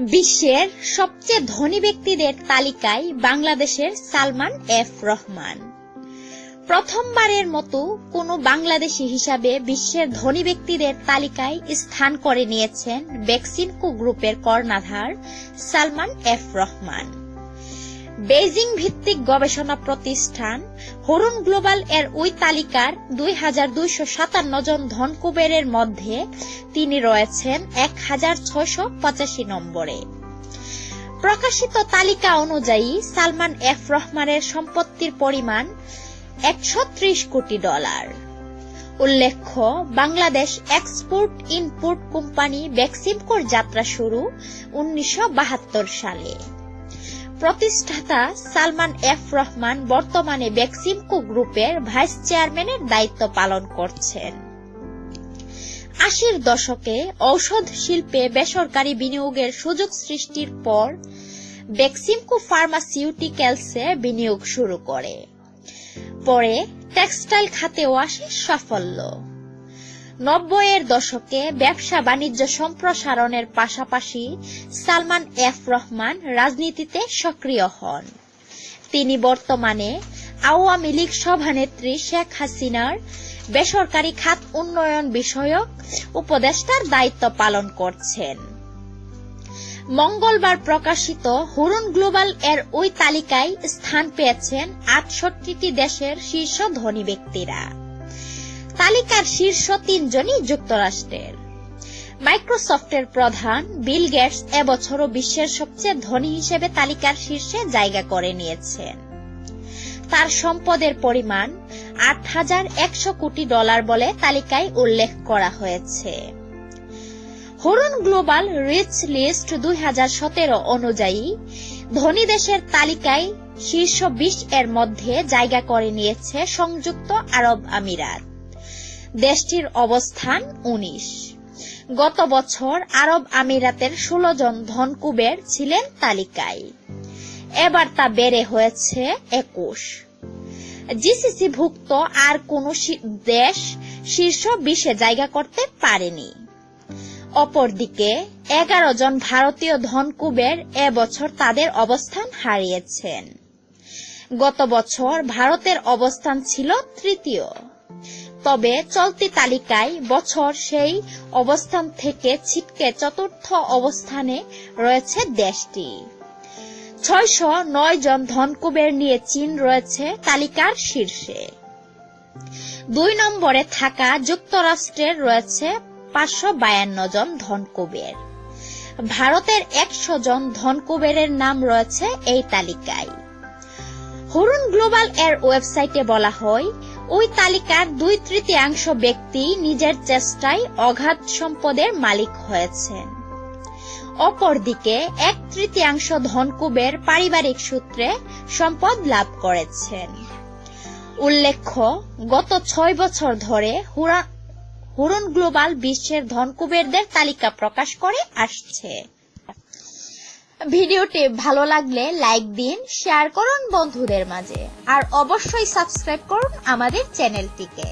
বিশ্বের সবচেয়ে ধনী ব্যক্তিদের তালিকায় বাংলাদেশের সালমান এফ রহমান। প্রথমবারের মতো কোনো বাংলাদেশি হিসাবে বিশ্বের ধনী ব্যক্তিদের তালিকায় স্থান করে নিয়েছেন বেক্সিনকো গ্রুপের কর্ণাধার সালমান এফ রহমান। বেইজিং ভিত্তিক গবেষণা প্রতিষ্ঠান হরুন গ্লোবাল এর ওই তালিকার দুই হাজার দুইশো সাতান্ন জন ধনকুবেরের মধ্যে তিনি রয়েছেন এক হাজার ছয়শো পঁচাশি নম্বরে। প্রকাশিত তালিকা অনুযায়ী সালমান এফ রহমানের সম্পত্তির পরিমাণ একশো ত্রিশ কোটি ডলার। উল্লেখ্য, বাংলাদেশ এক্সপোর্ট ইনপুট কোম্পানি বেক্সিমকোর যাত্রা শুরু উনিশশো বাহাত্তর সালে। প্রতিষ্ঠাতা সালমান এফ রহমান বর্তমানে বেক্সিমকো গ্রুপের ভাইস চেয়ারম্যানের দায়িত্ব পালন করছেন। আশির দশকে ঔষধ শিল্পে বেসরকারি বিনিয়োগের সুযোগ সৃষ্টির পর বেক্সিমকো ফার্মাসিউটিক্যালসে বিনিয়োগ শুরু করে। পরে টেক্সটাইল খাতেও আসে সাফল্য। নব্বইয়ের দশকে ব্যবসা বাণিজ্য সম্প্রসারণের পাশাপাশি সালমান এফ রহমান রাজনীতিতে সক্রিয় হন। তিনি বর্তমানে আওয়ামী লীগ সভানেত্রী শেখ হাসিনার বেসরকারি খাত উন্নয়ন বিষয়ক উপদেষ্টার দায়িত্ব পালন করছেন। মঙ্গলবার প্রকাশিত হুরুন গ্লোবাল এর ওই তালিকায় স্থান পেয়েছেন আটষট্টিটি দেশের শীর্ষ ধনী ব্যক্তিরা। তালিকার শীর্ষ তিনজনই যুক্তরাষ্ট্রের। মাইক্রোসফটের প্রধান বিল গেটস এবছরও বিশ্বের সবচেয়ে ধনী হিসেবে তালিকার শীর্ষে জায়গা করে নিয়েছেন। তার সম্পদের পরিমাণ আট হাজার একশো কোটি ডলার বলে তালিকায় উল্লেখ করা হয়েছে। হরুন গ্লোবাল রিচ লিস্ট দুই হাজার সতেরো অনুযায়ী ধনী দেশের তালিকায় শীর্ষ বিশ এর মধ্যে জায়গা করে নিয়েছে সংযুক্ত আরব আমিরাত। দেশটির অবস্থান উনিশ। গত বছর আরব আমিরাতের ষোলো জন ধনকুবের ছিলেন তালিকায়। এবার তা বেড়ে হয়েছে একুশ। জিসিসি ভুক্ত আর কোন দেশ শীর্ষ বিশে জায়গা করতে পারেনি। অপরদিকে এগারো জন ভারতীয় ধনকুবের এবছর তাদের অবস্থান হারিয়েছেন। গত বছর ভারতের অবস্থান ছিল তৃতীয়। তবে চলতি তালিকায় বছর সেই অবস্থান থেকে ছিটকে চতুর্থ অবস্থানে রয়েছে দেশটি। ছয়শো নয় জন ধনকুবের নিয়ে চীন রয়েছে তালিকার শীর্ষে। দুই নম্বরে থাকা যুক্তরাষ্ট্রের রয়েছে পাঁচশো বায়ান্ন জন ধনকুবের ভারতের একশো জন ধনকুবেরের নাম রয়েছে এই তালিকায়। হরুন গ্লোবাল এর ওয়েবসাইটে বলা হয় ওই তালিকার দুই তৃতীয়াংশ ব্যক্তি নিজের চেষ্টায় অগাধ সম্পদের মালিক হয়েছেন। অপরদিকে, এক তৃতীয়াংশ ধনকুবের পারিবারিক সূত্রে সম্পদ লাভ করেছেন। উল্লেখ্য, গত ছয় বছর ধরে হুরন গ্লোবাল বিশ্বের ধনকুবেরদের তালিকা প্রকাশ করে আসছে। ভিডিওটি ভালো লাগলে লাইক দিন, শেয়ার করুন বন্ধুদের মাঝে। আর অবশ্যই সাবস্ক্রাইব করুন আমাদের চ্যানেলটিকে।